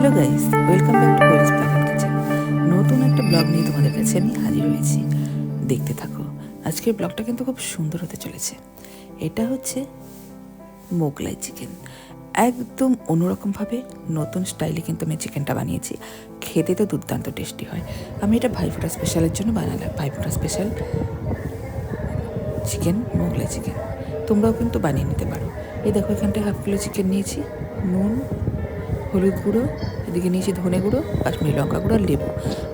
Hello guys, welcome back to Koel's blogger kitchen. নতুন একটা blog নিয়ে তোমাদের কাছে আমি হাজির হয়েছি। দেখতে থাকো, আজকের ব্লগটা কিন্তু খুব সুন্দর হতে চলেছে। এটা হচ্ছে মোগলাই চিকেন। একদম অন্যরকমভাবে নতুন স্টাইলে কিন্তু আমি চিকেনটা বানিয়েছি। খেতে তো দুর্দান্ত টেস্টি হয়। আমি এটা ভাইফোঁটা স্পেশালের জন্য বানালাম, Bhaiphonta special chicken, Mughlai chicken. তোমরাও কিন্তু বানিয়ে নিতে পারো। এই দেখো, এখানটায় হাফ কিলো চিকেন নিয়েছি, নুন হলুদ গুঁড়ো, এদিকে নিয়েছি ধনে গুঁড়ো, কাশ্মীরি লঙ্কা গুঁড়ো আর লেবু।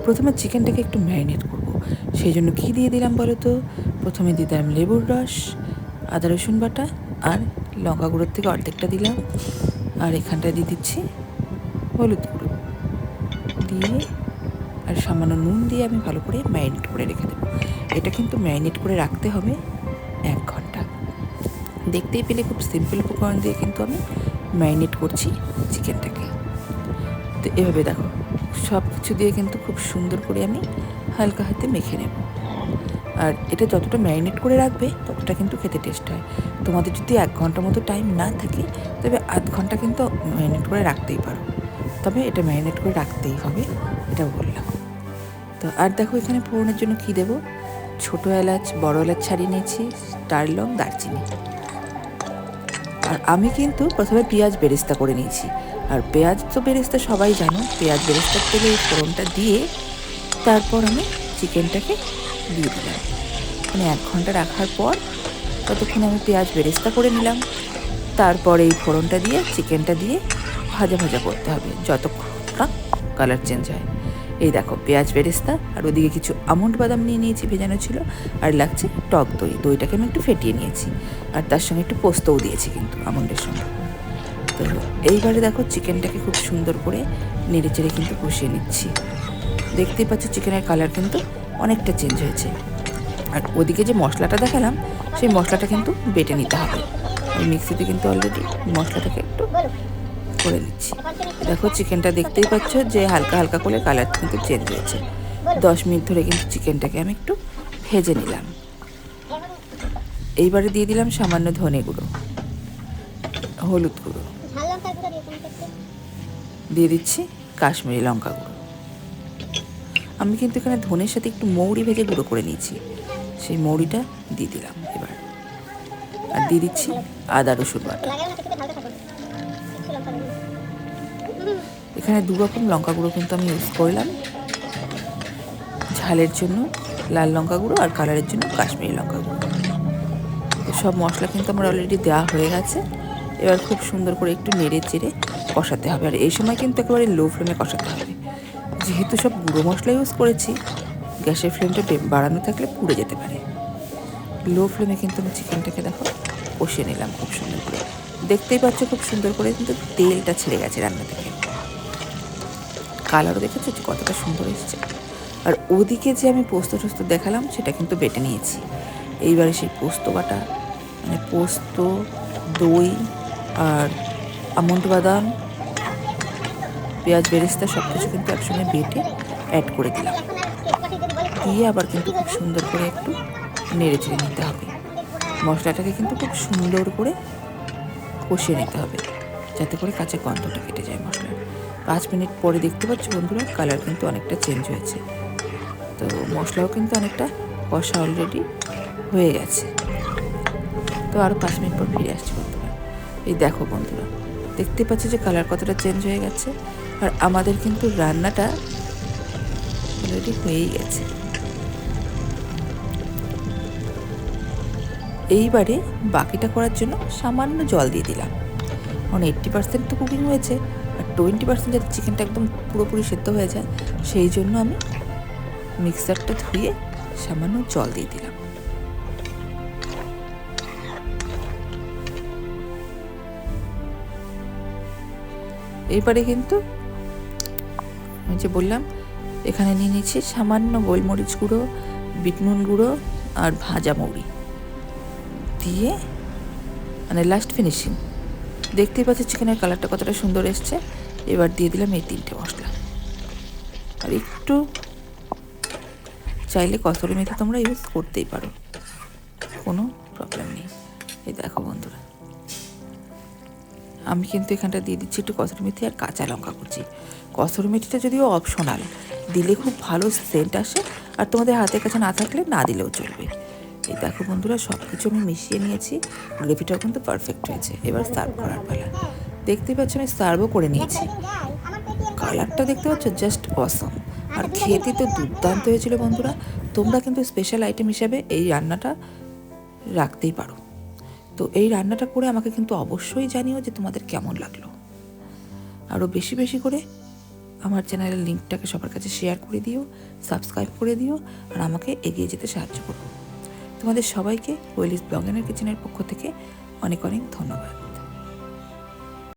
প্রথমে চিকেনটাকে একটু ম্যারিনেট করব। সেই জন্য কী দিয়ে দিলাম বলো তো প্রথমে দিয়ে দিলাম লেবুর রস, আদা রসুন বাটা আর লঙ্কা গুঁড়োর থেকে অর্ধেকটা দিলাম। আর এখানটায় দিয়ে দিচ্ছি হলুদ গুঁড়ো। দিয়ে আর সামান্য নুন দিয়ে আমি ভালো করে ম্যারিনেট করে রেখে দেবো। এটা কিন্তু ম্যারিনেট করে রাখতে হবে এক ঘণ্টা। দেখতেই পেলে খুব সিম্পল উপকরণ দিয়ে কিন্তু আমি ম্যারিনেট করছি চিকেনটাকে তো এভাবে দেখো, সব কিছু দিয়ে কিন্তু খুব সুন্দর করে আমি হালকা হাতে মেখে নেব। আর এটা যতটা ম্যারিনেট করে রাখবে, ততটা কিন্তু খেতে টেস্ট হয়। তোমাদের যদি এক ঘণ্টা মতো টাইম না থাকে, তবে আধ ঘণ্টা কিন্তু ম্যারিনেট করে রাখতেই পারো। তবে এটা ম্যারিনেট করে রাখতেই হবে এটা বললাম। তো আর দেখো এখানে ফোড়নের জন্য কী দেবো? ছোটো এলাচ, বড় এলাচ ছাড়িয়ে নিয়েছি, স্টার লং, দারচিনি। আর আমি কিন্তু প্রথমে পেঁয়াজ বেরেস্তা করে নিয়েছি। আর পেঁয়াজ তো বেরেস্তা সবাই জানো, পেঁয়াজ বেরেস্তার থেকে এই ফোড়নটা দিয়ে তারপর আমি চিকেনটাকে দিয়ে দিলাম। মানে এক ঘণ্টা রাখার পর ততক্ষণ আমি পেঁয়াজ বেরেস্তা করে নিলাম। তারপর এই ফোড়নটা দিয়ে, চিকেনটা দিয়ে ভাজা ভাজা করতে হবে, যতক্ষণ কালার চেঞ্জ হয়। এই দেখো, পেঁয়াজ বেরেস্তা, আর ওদিকে কিছু আমন্ড বাদাম নিয়ে নিয়েছি, ভেজানো ছিল, আর লাগছে টক দই। দইটাকে আমি একটু ফেটিয়ে নিয়েছি, আর তার সঙ্গে একটু পোস্তও দিয়েছি কিন্তু আমন্ডের সঙ্গে। তো এইবারে দেখো, চিকেনটাকে খুব সুন্দর করে নেড়ে চেড়ে কিন্তু কষিয়ে নিচ্ছি। দেখতেই পাচ্ছ চিকেনের কালার কিন্তু অনেকটা চেঞ্জ হয়েছে। আর ওদিকে যে মশলাটা দেখালাম, সেই মশলাটা কিন্তু বেটে নিতে হবে। মিক্সিতে কিন্তু অলরেডি মশলাটাকে একটু করে নিচ্ছি। দেখো চিকেনটা দেখতেই পাচ্ছ যে হালকা হালকা করে কালার কিন্তু চেঞ্জ হয়েছে। দশ মিনিট ধরে কিন্তু চিকেনটাকে আমি একটু ভেজে নিলাম। এইবারে দিয়ে দিলাম সামান্য ধনে গুঁড়ো, হলুদ গুঁড়ো। দিয়ে দিচ্ছি কাশ্মীরি লঙ্কা গুঁড়ো। আমি কিন্তু এখানে ধনের সাথে একটু মৌরি ভেজে গুঁড়ো করে নিয়েছি। সেই মৌরিটা দিয়ে দিলাম এবার। আর দিয়ে দিচ্ছি আদা রসুন বাটা। এখানে দু রকম লঙ্কা গুঁড়ো কিন্তু আমি ইউজ করলাম। ঝালের জন্য লাল লঙ্কা গুঁড়ো আর কালারের জন্য কাশ্মীরি লঙ্কা গুঁড়ো। সব মশলা কিন্তু আমার অলরেডি দেওয়া হয়ে গেছে। এবার খুব সুন্দর করে একটু নেড়ে চেড়ে কষাতে হবে। আর এই সময় কিন্তু একেবারে লো ফ্লেমে কষাতে হবে। যেহেতু সব গুঁড়ো মশলা ইউজ করেছি, গ্যাসের ফ্লেমটা বাড়ানো থাকলে পুড়ে যেতে পারে। লো ফ্লেমে কিন্তু আমি চিকেনটাকে দেখো কষিয়ে নিলাম খুব সুন্দর করে। দেখতেই পাচ্ছ খুব সুন্দর করে কিন্তু তেলটা ছেড়ে গেছে রান্না থেকে। কালারও দেখেছ কতটা সুন্দর এসেছে। আর ওদিকে যে আমি পোস্ত টোস্ত দেখালাম, সেটা কিন্তু বেটে নিয়েছি। এইবারে সেই পোস্ত বাটা মানে পোস্ত, দই আর আমন্ড বাদাম, পেঁয়াজ বেরেস্তা সব কিছু কিন্তু একসঙ্গে বেটে অ্যাড করে দিলাম। দিয়ে আবার কিন্তু খুব সুন্দর করে একটু নেড়ে চেড়ে নিতে হবে। মশলাটাকে কিন্তু খুব সুন্দর করে কষিয়ে নিতে হবে, যাতে করে কাঁচা গন্ধটা কেটে যায় মশলার পাঁচ মিনিট পরে দেখতে পাচ্ছ বন্ধুরা কালার কিন্তু অনেকটা চেঞ্জ হয়েছে। তো মশলাও কিন্তু অনেকটা কষা অলরেডি হয়ে গেছে। তো আরও পাঁচ মিনিট পর ফিরে আসছি বন্ধুরা। এই দেখো বন্ধুরা, দেখতে পাচ্ছি যে কালার কতটা চেঞ্জ হয়ে গেছে। আর আমাদের কিন্তু রান্নাটা অলরেডি হয়েই গেছে। এইবারে বাকিটা করার জন্য সামান্য জল দিয়ে দিলাম। কারণ এইট্টি পার্সেন্ট তো কুকিং হয়েছে। টোয়েন্টি পার্সেন্ট যাতে চিকেনটা একদম পুরোপুরি সেদ্ধ হয়ে যায়, সেই জন্য আমি মিক্সারটা ধুয়ে সামান্য জল দিয়ে দিলাম। এইবারে কিন্তু আমি যে বললাম, এখানে নিয়ে নিচ্ছি সামান্য গোলমরিচ গুঁড়ো, বিট নুন গুঁড়ো আর ভাজা মৌরি। দিয়ে মানে লাস্ট ফিনিশিং দেখতেই পাচ্ছি চিকেনের কালারটা কতটা সুন্দর এসছে। এবার দিয়ে দিলাম এই তিনটে মশলা। আর একটু চাইলে কসরি মেথি তোমরা ইউজ করতেই পারো। কোনো প্রবলেম নেই। এই দেখো বন্ধুরা। আমি কিন্তু এখানটা দিয়ে দিচ্ছি একটু কসুরি মেথি আর কাঁচা লঙ্কা কুচি। কসুরি মেথিটা যদিও অপশনাল দিলে খুব ভালো সেন্ট আসে আর তোমাদের হাতের কাছে না থাকলে না দিলেও চলবে। এই দেখো বন্ধুরা সব কিছু আমি মিশিয়ে নিয়েছি। গ্রেভিটাও কিন্তু পারফেক্ট হয়েছে। এবার সার্ভ করার পালা। দেখতে পাচ্ছ আমি সার্ভও করে নিয়েছি। কালারটা দেখতে পাচ্ছ জাস্ট অসম আর খেতে তো দুর্দান্ত হয়েছিল বন্ধুরা। তোমরা কিন্তু স্পেশাল আইটেম হিসাবে এই রান্নাটা রাখতেই পারো। তো এই রান্নাটা করে আমাকে কিন্তু অবশ্যই জানিও যে তোমাদের কেমন লাগল। আরও বেশি বেশি করে আমার চ্যানেলের লিঙ্কটাকে সবার কাছে শেয়ার করে দিও সাবস্ক্রাইব করে দিও, আর আমাকে এগিয়ে যেতে সাহায্য করো। তোমাদের সবাইকে ওয়েলিস ব্লগেনের কিচেনের পক্ষ থেকে অনেক অনেক ধন্যবাদ।